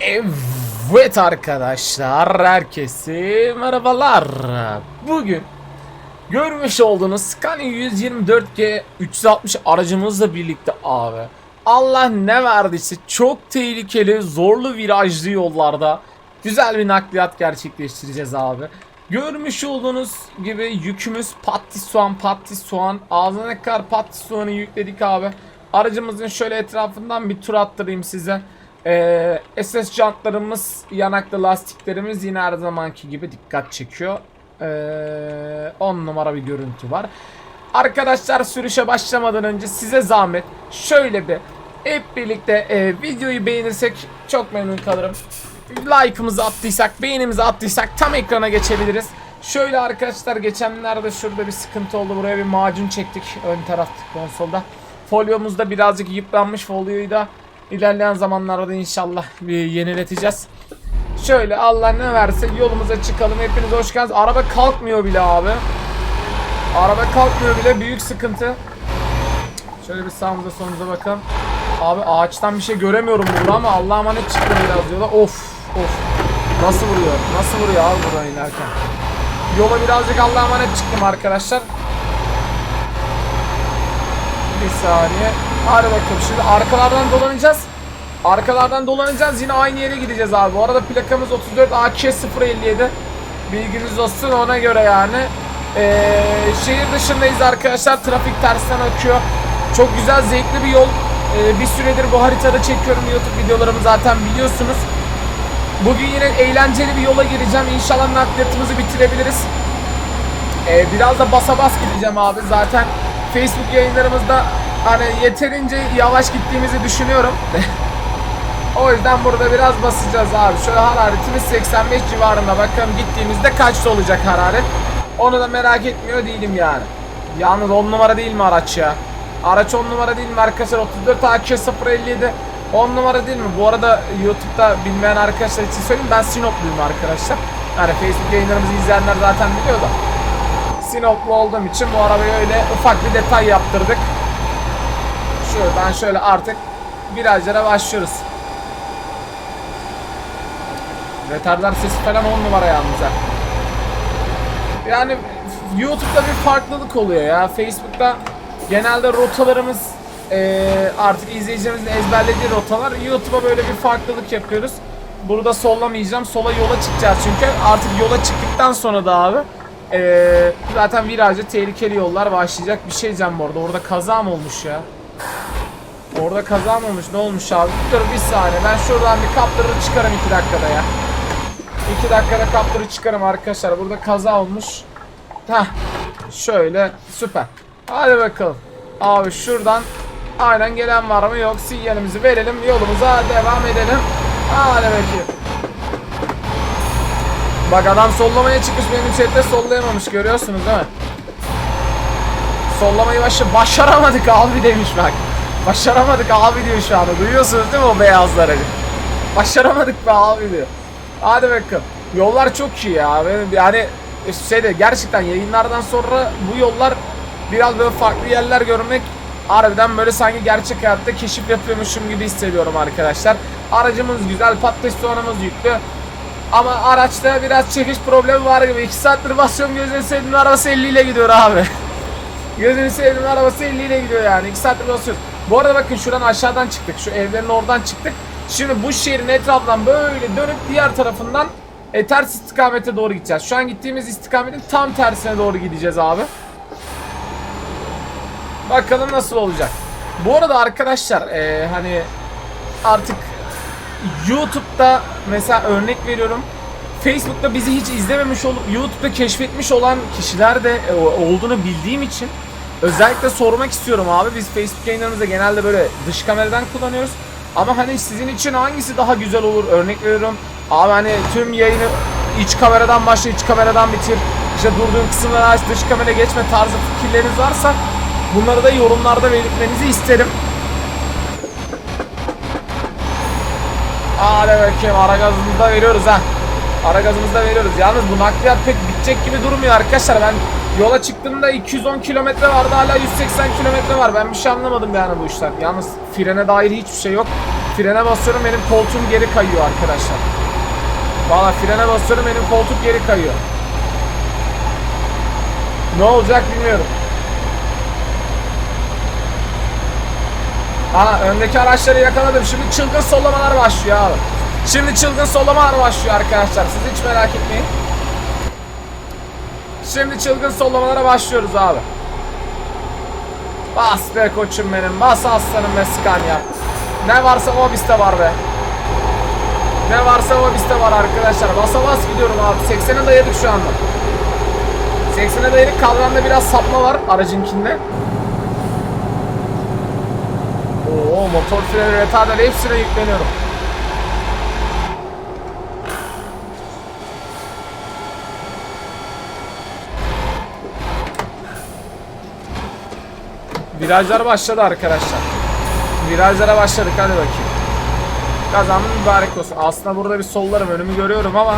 Evet arkadaşlar, herkese merhabalar. Bugün görmüş olduğunuz Scania 124G 360 aracımızla birlikte abi. Allah ne verdiyse çok tehlikeli, zorlu virajlı yollarda güzel bir nakliyat gerçekleştireceğiz abi. Görmüş olduğunuz gibi yükümüz patlis soğan patlis soğan ağzına kadar patlis soğanı yükledik abi. Aracımızın şöyle etrafından bir tur attırayım size. Ee, SS jantlarımız, yanaklı lastiklerimiz yine her zamanki gibi dikkat çekiyor. 10 numara bir görüntü var. Arkadaşlar sürüşe başlamadan önce size zahmet şöyle bir hep birlikte e, videoyu beğenirsek çok memnun kalırım. Like'ımızı attıysak, beğenimizi attıysak tam ekrana geçebiliriz. Şöyle arkadaşlar geçenlerde şurada bir sıkıntı oldu. Buraya bir macun çektik ön tarafta konsolda. Folyomuzda birazcık yıpranmış folyoyu da ilerleyen zamanlarda inşallah bir yenileteceğiz. Şöyle Allah ne verse yolumuza çıkalım. Hepiniz hoş geldiniz. Araba kalkmıyor bile abi. Araba kalkmıyor bile büyük sıkıntı. Şöyle bir sağımıza solumuza bakalım. Abi ağaçtan bir şey göremiyorum burada ama Allah'a emanet çıktı biraz yola. Of of. Nasıl vuruyor? Nasıl vuruyor abi buradan inerken? Yola birazcık Allah'a emanet çıktım arkadaşlar. Bir saniye. Hadi bakalım şimdi arkalardan dolanacağız. Arkalardan dolanacağız yine aynı yere gideceğiz abi. Bu arada plakamız 34 AK 057. Bilginiz olsun ona göre yani. Ee, şehir dışındayız arkadaşlar. Trafik tersten akıyor. Çok güzel zevkli bir yol. Ee, bir süredir bu haritada çekiyorum YouTube videolarımı zaten biliyorsunuz. Bugün yine eğlenceli bir yola gireceğim. İnşallah nakliyatımızı bitirebiliriz. Ee, biraz da basa bas gideceğim abi. Zaten Facebook yayınlarımızda hani yeterince yavaş gittiğimizi düşünüyorum. o yüzden burada biraz basacağız abi. Şöyle hararetimiz 85 civarında. Bakalım gittiğimizde kaçta olacak hararet. Onu da merak etmiyor değilim yani. Yalnız 10 numara değil mi araç ya? Araç 10 numara değil mi arkadaşlar? 34 AK 057 10 numara değil mi? Bu arada YouTube'da bilmeyen arkadaşlar için söyleyeyim ben Sinopluyum arkadaşlar. Yani Facebook yayınlarımızı izleyenler zaten biliyor da. Sinoplu olduğum için bu arabaya öyle ufak bir detay yaptırdık. Şuradan şöyle artık virajlara başlıyoruz. Retardar sesi falan 10 numara yalnız ha. Yani YouTube'da bir farklılık oluyor ya. Facebook'ta genelde rotalarımız eee, artık izleyicilerimizin ezberlediği rotalar. YouTube'a böyle bir farklılık yapıyoruz. Burada sollamayacağım. Sola yola çıkacağız çünkü. Artık yola çıktıktan sonra da abi eee, zaten virajda tehlikeli yollar başlayacak. Bir şey diyeceğim bu arada. Orada kaza mı olmuş ya? Orada kaza mı olmuş? Ne olmuş abi? Dur bir saniye. Ben şuradan bir kaptırır çıkarım 2 dakikada ya. 2 dakikada kaptırı çıkarım arkadaşlar. Burada kaza olmuş. Heh. Şöyle süper. Hadi bakalım. Abi şuradan aynen gelen var mı? Yok. Sinyalimizi verelim. Yolumuza devam edelim. Hadi bakayım. Bak adam sollamaya çıkmış benim chatte sollayamamış görüyorsunuz değil mi? Sollamayı başı başaramadık abi demiş bak. Başaramadık abi diyor şu anda. Duyuyorsunuz değil mi o beyazları? Başaramadık be abi diyor. Hadi bakalım. Yollar çok iyi ya. Benim yani şeyde gerçekten yayınlardan sonra bu yollar biraz böyle farklı yerler görmek harbiden böyle sanki gerçek hayatta keşif yapıyormuşum gibi hissediyorum arkadaşlar. Aracımız güzel, patates soğanımız yüklü. Ama araçta biraz çekiş problemi var gibi. 2 saattir basıyorum gözünü sevdiğim arabası 50 ile gidiyor abi. Gözünü sevdiğim arabası 50 ile gidiyor yani. 2 saattir basıyoruz. Bu arada bakın şuradan aşağıdan çıktık. Şu evlerin oradan çıktık. Şimdi bu şehrin etrafından böyle dönüp diğer tarafından e, ters istikamete doğru gideceğiz. Şu an gittiğimiz istikametin tam tersine doğru gideceğiz abi. Bakalım nasıl olacak. Bu arada arkadaşlar e, hani artık YouTube'da mesela örnek veriyorum. Facebook'ta bizi hiç izlememiş olup YouTube'da keşfetmiş olan kişiler de e, olduğunu bildiğim için özellikle sormak istiyorum abi. Biz Facebook yayınlarımızda genelde böyle dış kameradan kullanıyoruz. Ama hani sizin için hangisi daha güzel olur? Örnek veriyorum. Abi hani tüm yayını iç kameradan başla, iç kameradan bitir. İşte durduğun kısımları aç, dış kamera geçme tarzı fikirleriniz varsa bunları da yorumlarda belirtmenizi isterim. Hadi bakayım ara gazımızı da veriyoruz ha. Ara gazımızı da veriyoruz. Yalnız bu nakliyat pek bitecek gibi durmuyor arkadaşlar. Ben yola çıktığımda 210 kilometre vardı hala 180 kilometre var. Ben bir şey anlamadım yani bu işler. Yalnız frene dair hiçbir şey yok. frene basıyorum benim koltuğum geri kayıyor arkadaşlar. Valla frene basıyorum benim koltuk geri kayıyor. Ne olacak bilmiyorum. Aha öndeki araçları yakaladım. Şimdi çılgın sollamalar başlıyor abi. Şimdi çılgın sollamalar başlıyor arkadaşlar. Siz hiç merak etmeyin. Şimdi çılgın sollamalara başlıyoruz abi. Bas be koçum benim. Bas aslanım be Scania. Ne varsa o bizde var be. Ne varsa o bizde var arkadaşlar. Basa bas gidiyorum abi. 80'e dayadık şu anda. 80'e dayadık. Kadranda biraz sapma var aracınkinde. Oo motor freni retarder hepsine yükleniyorum. Virajlar başladı arkadaşlar. Virajlara başladık hadi bakayım. Kazanım mübarek olsun. Aslında burada bir sollarım önümü görüyorum ama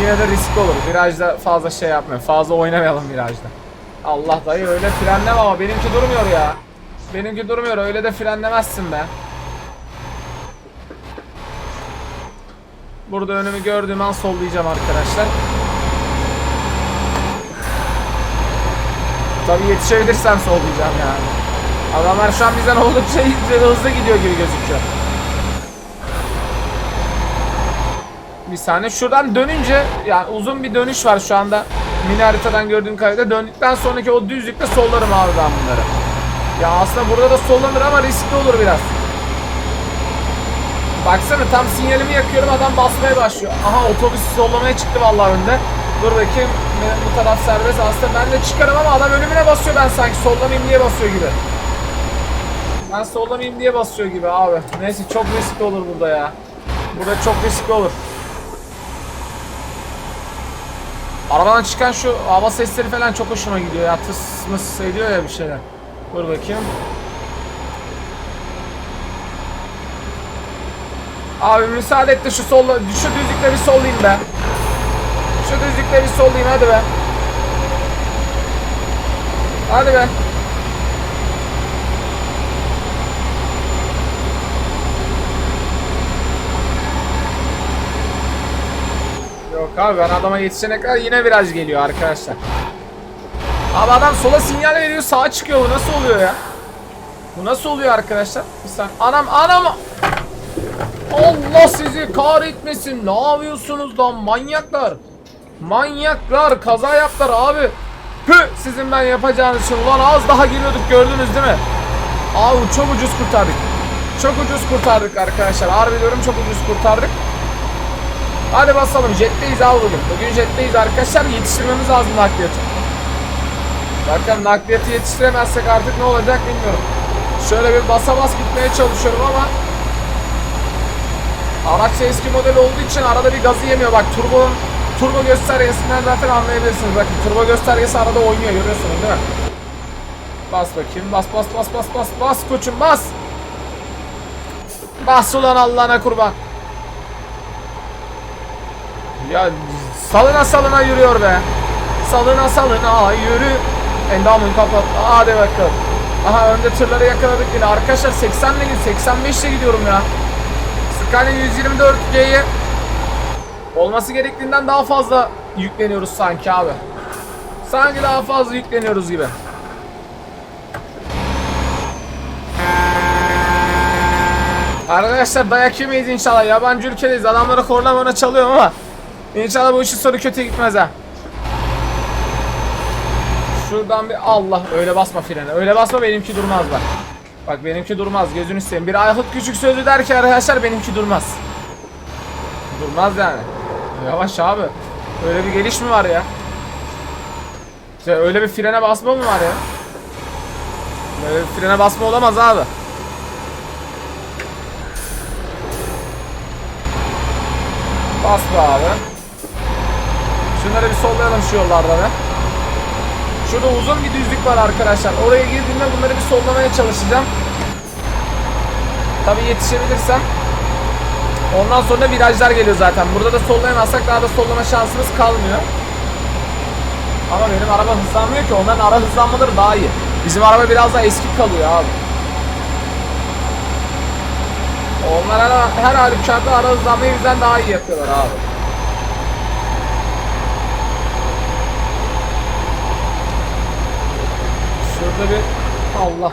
yine de risk olur. Virajda fazla şey yapmayalım. Fazla oynamayalım virajda. Allah dayı öyle frenleme ama benimki durmuyor ya. Benimki durmuyor öyle de frenlemezsin be. Burada önümü gördüğüm an sollayacağım arkadaşlar. Tabii yetişebilirsem sollayacağım yani. Adamlar şu an bizden oldukça hızlı gidiyor gibi gözüküyor. Bir saniye şuradan dönünce yani uzun bir dönüş var şu anda. Mini haritadan gördüğüm kadarıyla döndükten sonraki o düzlükte sollarım abi ben bunları. Ya aslında burada da sollanır ama riskli olur biraz. Baksana tam sinyalimi yakıyorum adam basmaya başlıyor. Aha otobüs sollamaya çıktı vallahi önde. Dur bakayım bu taraf serbest aslında ben de çıkarım ama adam önümüne basıyor ben sanki sollamayayım diye basıyor gibi. Ben sollamayayım diye basıyor gibi abi. Neyse çok riskli olur burada ya. Burada çok riskli olur. Arabadan çıkan şu hava sesleri falan çok hoşuma gidiyor ya. Tıs mıs ediyor ya bir şeyler. Dur bakayım. Abi müsaade et de şu solla, şu düzlükle bir sollayayım be. Şu düzlükle bir sollayayım hadi be. Hadi be. Abi ben adama yetişene kadar yine viraj geliyor arkadaşlar. Abi adam sola sinyal veriyor sağa çıkıyor bu nasıl oluyor ya? Bu nasıl oluyor arkadaşlar? Bir saniye. Anam anam. Allah sizi kahretmesin. Ne yapıyorsunuz lan manyaklar? Manyaklar kaza yaptılar abi. Pü sizin ben yapacağınız için. Ulan az daha giriyorduk gördünüz değil mi? Abi çok ucuz kurtardık. Çok ucuz kurtardık arkadaşlar. Harbi diyorum çok ucuz kurtardık. Hadi basalım jetteyiz abi bugün. Bugün jetteyiz arkadaşlar yetiştirmemiz lazım nakliyatı. Zaten nakliyatı yetiştiremezsek artık ne olacak bilmiyorum. Şöyle bir basa bas gitmeye çalışıyorum ama Araç eski model olduğu için arada bir gazı yemiyor. Bak turbo turbo göstergesinden zaten anlayabilirsiniz. Bakın turbo göstergesi arada oynuyor görüyorsunuz değil mi? Bas bakayım. Bas bas bas bas bas bas koçum bas. Bas ulan Allah'ına kurban. Ya salına salına yürüyor be. Salına salına yürü. Endamın kapat. Hadi bakalım. Aha önde tırları yakaladık yine. Arkadaşlar 80 ile 85 ile gidiyorum ya. Scania 124G'ye olması gerektiğinden daha fazla yükleniyoruz sanki abi. Sanki daha fazla yükleniyoruz gibi. Arkadaşlar dayak yemeyiz inşallah. Yabancı ülkedeyiz. Adamlara korna çalıyorum ama inşallah bu işin sonu kötü gitmez ha. Şuradan bir Allah öyle basma frene. Öyle basma benimki durmaz bak. Bak benimki durmaz gözünü seveyim. Bir Aykut küçük sözü der ki arkadaşlar benimki durmaz. Durmaz yani. Yavaş abi. Öyle bir geliş mi var ya? İşte öyle bir frene basma mı var ya? Böyle bir frene basma olamaz abi. Bas abi. Şunları bir sollayalım şu yollarda be. Şurada uzun bir düzlük var arkadaşlar. Oraya girdiğimde bunları bir sollamaya çalışacağım. Tabi yetişebilirsem. Ondan sonra virajlar geliyor zaten. Burada da sollayamazsak daha da sollama şansımız kalmıyor. Ama benim araba hızlanmıyor ki. Onların ara hızlanmaları daha iyi. Bizim araba biraz daha eski kalıyor abi. Onlar her, her halükarda ara hızlanmayı bizden daha iyi yapıyorlar abi. Şurada bir Allah.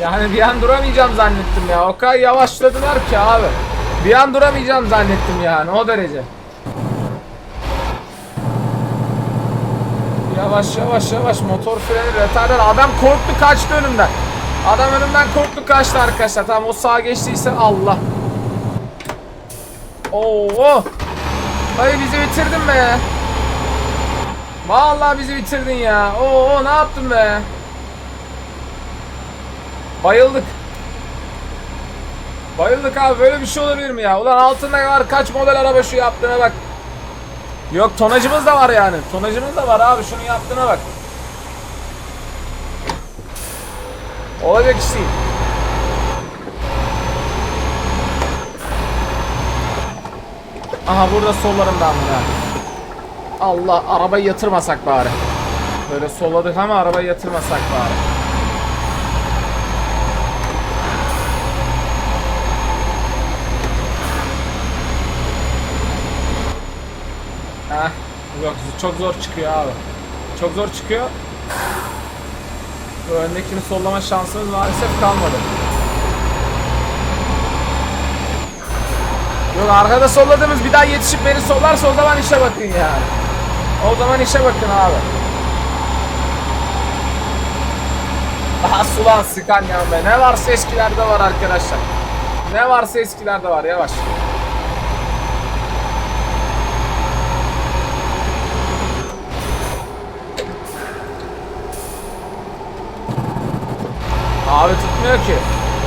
Yani bir an duramayacağım zannettim ya. O kadar yavaşladılar ki abi. Bir an duramayacağım zannettim yani o derece. Yavaş yavaş yavaş motor freni retarder. Adam korktu kaçtı önümden. Adam önümden korktu kaçtı arkadaşlar. Tamam o sağa geçtiyse Allah. Oo. Hayır bizi bitirdin be. Vallahi bizi bitirdin ya. Oo ne yaptın be? Bayıldık. Bayıldık abi böyle bir şey olabilir mi ya? Ulan altında var kaç model araba şu yaptığına bak. Yok tonajımız da var yani. Tonajımız da var abi şunu yaptığına bak. Olacak iş değil. Aha burada sollarımdan ya. Allah arabayı yatırmasak bari. Böyle solladık ama arabayı yatırmasak bari. Heh. Yok çok zor çıkıyor abi. Çok zor çıkıyor. Bu öndekini sollama şansımız maalesef kalmadı. Yok arkada solladığımız bir daha yetişip beni sollarsa o zaman işe bakın yani. O zaman işe bakın abi. Daha sulan sıkan ya be. Ne varsa eskilerde var arkadaşlar. Ne varsa eskilerde var yavaş. Abi tutmuyor ki.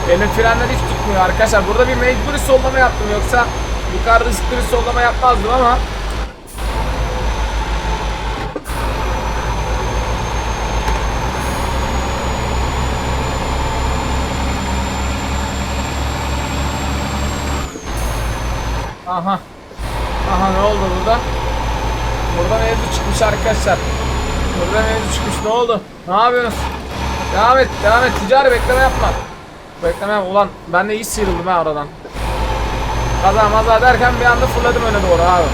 Benim frenler hiç tutmuyor arkadaşlar. Burada bir mecburi sollama yaptım yoksa yukarıda riskli bir sollama yapmazdım ama Aha. Aha ne oldu burada? Burada mevzu çıkmış arkadaşlar. Burada mevzu çıkmış ne oldu? Ne yapıyorsunuz? Devam et, devam et. Ticari bekleme yapma. Bekleme yap- Ulan ben de iyi sıyrıldım ha oradan. Kaza maza derken bir anda fırladım öne doğru abi.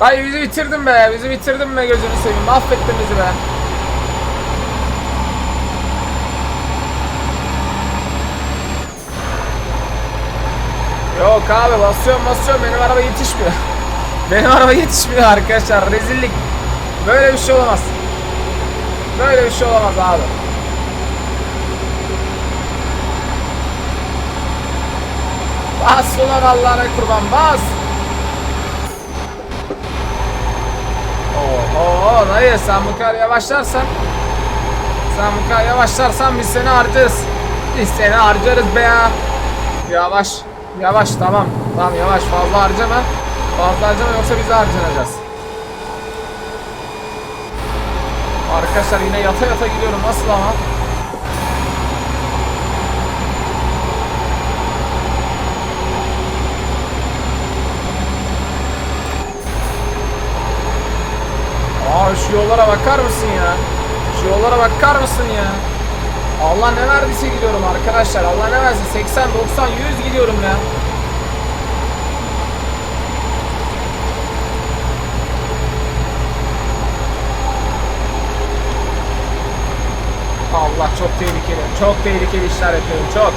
Dayı bizi bitirdin be, bizi bitirdin be gözünü seveyim. Mahvettin bizi be. Yok abi basıyorum basıyorum benim araba yetişmiyor. Benim araba yetişmiyor arkadaşlar rezillik. Böyle bir şey olamaz. Böyle bir şey olamaz abi. Bas ulan Allah'ına kurban bas. Oo dayı sen bu kadar yavaşlarsan. Sen bu kadar yavaşlarsan biz seni harcarız. Biz seni harcarız be ya. Yavaş Yavaş tamam. Tamam yavaş. Fazla harcama. Fazla harcama yoksa biz de harcanacağız. Arkadaşlar yine yata yata gidiyorum. Nasıl ama Aa şu yollara bakar mısın ya? Şu yollara bakar mısın ya? Allah ne verdiyse gidiyorum arkadaşlar. Allah ne versin 80, 90, 100 gidiyorum ya. Allah çok tehlikeli. Çok tehlikeli işler yapıyorum. Çok.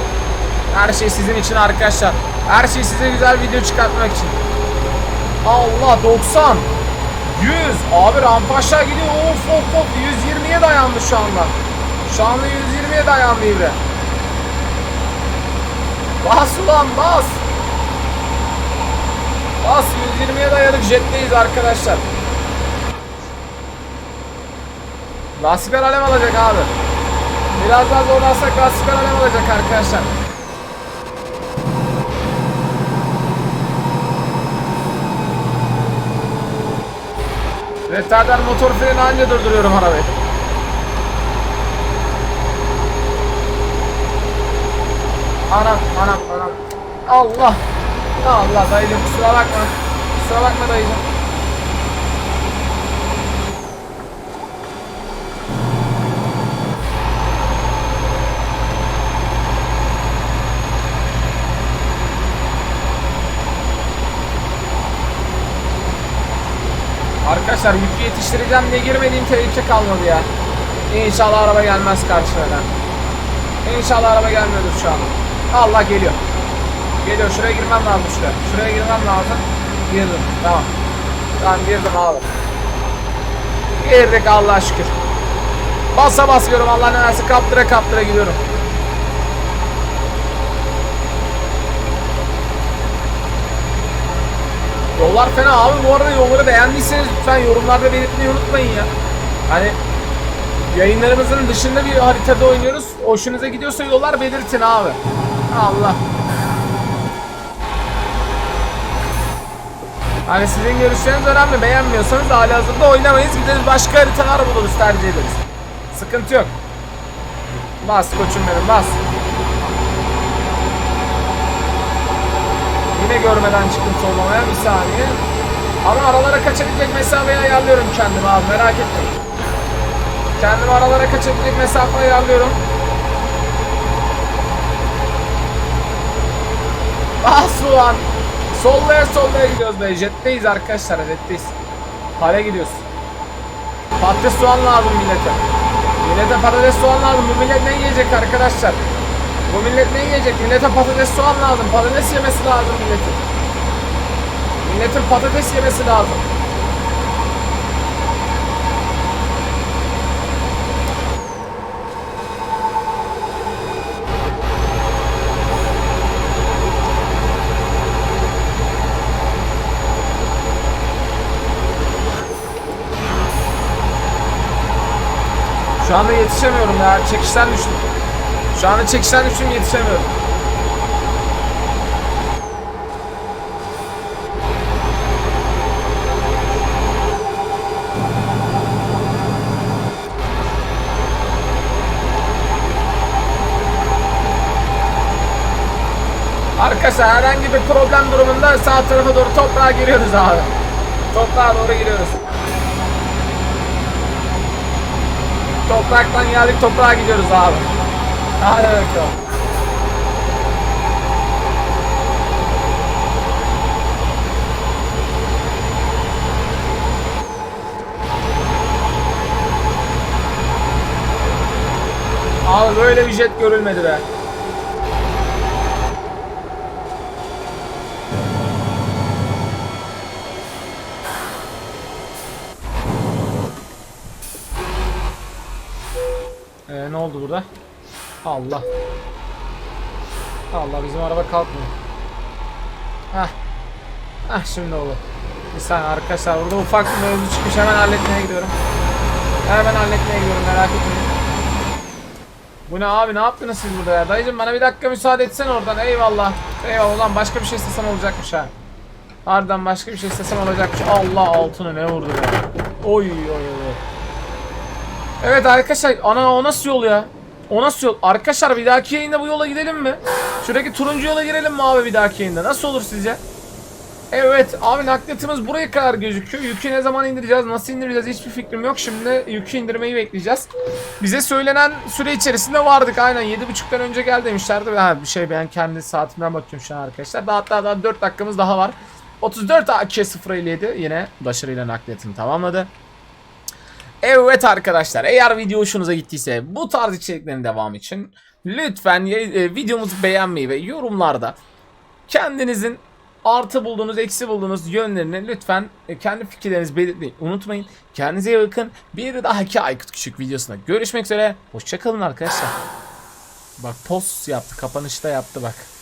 Her şey sizin için arkadaşlar. Her şey size güzel video çıkartmak için. Allah 90. 100. Abi rampa aşağı gidiyor. Of of of. 120'ye dayandı şu anda. Şu anda 120'ye dayandı İbre. Bas ulan bas. Bas 120'ye dayanık jetteyiz arkadaşlar. Lastikler alev alacak abi. Biraz daha zorlarsak lastikler alev alacak arkadaşlar. Retarder motor freni anca durduruyorum arabayı. Anam anam anam. Allah. Allah dayıcım kusura bakma. Kusura bakma dayıcım. Arkadaşlar yükü yetiştireceğim diye girmediğim tehlike kalmadı ya. İnşallah araba gelmez karşıma. İnşallah araba gelmiyordur şu an. Allah geliyor. Geliyor şuraya girmem lazım şuraya. Şuraya girmem lazım. Girdim. Tamam. Tamam girdim abi. Girdik Allah'a şükür. Basa basıyorum Allah ne versin kaptıra kaptıra gidiyorum. Yollar fena abi bu arada yolları beğendiyseniz lütfen yorumlarda belirtmeyi unutmayın ya. Hani yayınlarımızın dışında bir haritada oynuyoruz. Hoşunuza gidiyorsa yollar belirtin abi. Allah. Hani sizin görüşleriniz önemli. Beğenmiyorsanız hala hazırda oynamayız. Gideriz başka haritalar buluruz tercih ederiz. Sıkıntı yok. Bas koçum benim bas. Yine görmeden çıktım sollamaya bir saniye. Ama aralara kaçabilecek mesafeyi ayarlıyorum kendime abi merak etmeyin. Kendimi aralara kaçabilecek mesafe ayarlıyorum. Ah Suvan. Sollaya sollaya gidiyoruz be. Jetteyiz arkadaşlar. Jetteyiz. Hale gidiyoruz. Patates soğan lazım millete. Millete patates soğan lazım. Bu millet ne yiyecek arkadaşlar? Bu millet ne yiyecek? Millete patates soğan lazım. Patates yemesi lazım milletin. Milletin patates yemesi lazım. Şu anda yetişemiyorum ya. Çekişten düştüm. Şu anda çekişten düştüm yetişemiyorum. Arkadaşlar herhangi bir problem durumunda sağ tarafa doğru toprağa giriyoruz abi. Toprağa doğru giriyoruz. Topraktan geldik toprağa gidiyoruz abi. Hadi bakalım. Abi böyle bir jet görülmedi be. Ee, ne oldu burada? Allah. Allah bizim araba kalkmıyor. Hah. Hah şimdi oldu. Bir saniye arkadaşlar burada ufak bir mevzu çıkmış hemen halletmeye gidiyorum. Hemen halletmeye gidiyorum merak etmeyin. Bu ne abi ne yaptınız siz burada ya? Dayıcım bana bir dakika müsaade etsen oradan eyvallah. Eyvallah lan başka bir şey istesem olacakmış ha. Harbiden başka bir şey istesem olacakmış. Allah altını ne vurdu be. Oy oy oy. Evet arkadaşlar ana o nasıl yol ya? O nasıl yol? Arkadaşlar bir dahaki yayında bu yola gidelim mi? Şuradaki turuncu yola girelim mi abi bir dahaki yayında? Nasıl olur sizce? Evet abi nakliyatımız buraya kadar gözüküyor. Yükü ne zaman indireceğiz, nasıl indireceğiz hiçbir fikrim yok. Şimdi yükü indirmeyi bekleyeceğiz. Bize söylenen süre içerisinde vardık. Aynen 7.30'dan önce gel demişlerdi. Ha, bir şey ben kendi saatimden bakıyorum şu an arkadaşlar. Daha hatta daha 4 dakikamız daha var. 34 AK057 yine başarıyla nakliyatını tamamladı. Evet arkadaşlar eğer video hoşunuza gittiyse bu tarz içeriklerin devamı için lütfen e, videomuzu beğenmeyi ve yorumlarda kendinizin artı bulduğunuz eksi bulduğunuz yönlerini lütfen kendi fikirlerinizi belirtmeyi unutmayın. Kendinize iyi bakın. Bir dahaki Aykut Küçük videosunda görüşmek üzere. Hoşçakalın arkadaşlar. Bak post yaptı kapanışta yaptı bak.